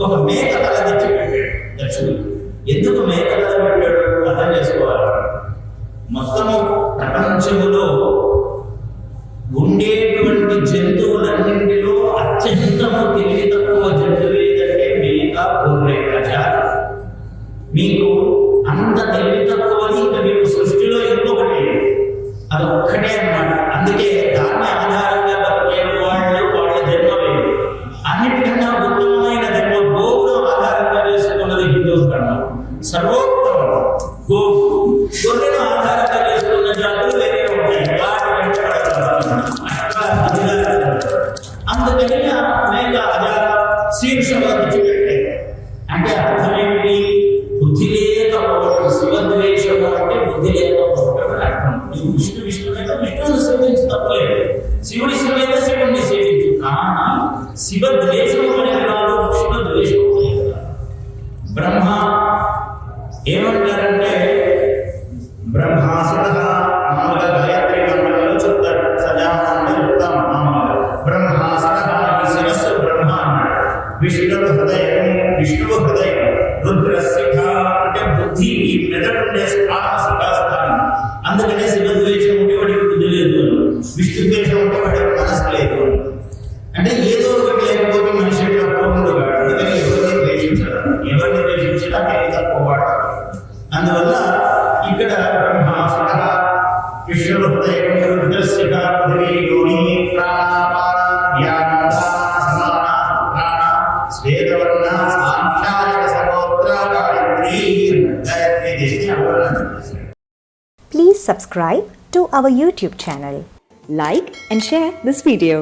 ఒక మేక తల తెచ్చిపెట్టాడు దక్షుడు ఎందుకు మేక తల పెట్టాడు అర్థం చేసుకోవాలి? మొత్తము ప్రపంచంలో ఉండేటువంటి జంతువులన్నింటిలో అత్యంతము తెలివి తక్కువ జంతువు ఏదంటే మేక గొర్రె ప్రజ మీకు అంత తెలివి తక్కువది ఇంకా మీకు సృష్టిలో ఇంకొకటి అది ఒక్కటే అన్నమాట. అందుకే గొర్రెను ఆధారంగా చేసుకున్న జాతులు వేరే ఉంటాయి వాటి వెంట పడతారు. అట్లా అధికారులు. అందుకని ఆ అనేక అజా శీర్షలు తెచ్చిపెట్టాయి అంటే అర్థం ఏమిటి బుద్ధి లేకపోవడం శివద్వేషము అంటే బుద్ధి లేకపోవడం అని అర్థం నీవు విష్ణు విష్ణు అయితే విష్ణువుని సేవించు తప్పలేదు శివుడి సేవైతే శివుడిని సేవించు కానీ శివ ద్వేషము అనేది ఏమంటారంటే బ్రహ్మాసుర మామూలుగా గాయత్రి మంత్రంలో చెప్తారు సజానంద చెప్తాం మామూలుగా బ్రహ్మాసుర ఈ శిరస్సు బ్రహ్మ అన్నాడు విష్ణువు హృదయం విష్ణువు హృదయం రుద్రశిఖ అంటే బుద్ధి ఈ మెదడుండే స్థానం శిఖాస్థానం అందుకనే శివద్వేషం ఉంటే వాడికి బుద్ధి లేదు. విష్ణుద్వేషం ఉంటే వాడికి మనసు లేదు. అంటే ఏదో ఒకటి లేకపోతే మనిషి ఎట్లా పూర్ణుడు అందుకని ఎవరిని ద్వేషించడు? ఎవరిని ద్వేషించినా నేను తక్కువ వాడతాను. అందువల్ల ఇక్కడ బ్రహ్మాసుర విష్ణు హృదయం రుద్రశిఖ పృథివీ యోని ప్రాణాపాన ధ్యాన సమాన ప్రాణ శ్వేతవర్ణ సాంఖ్యాయక సమోత్ర గాయత్రి గాయత్రి దేశి అవరణం చేశాడు Please subscribe to our YouTube channel. Like and share this video.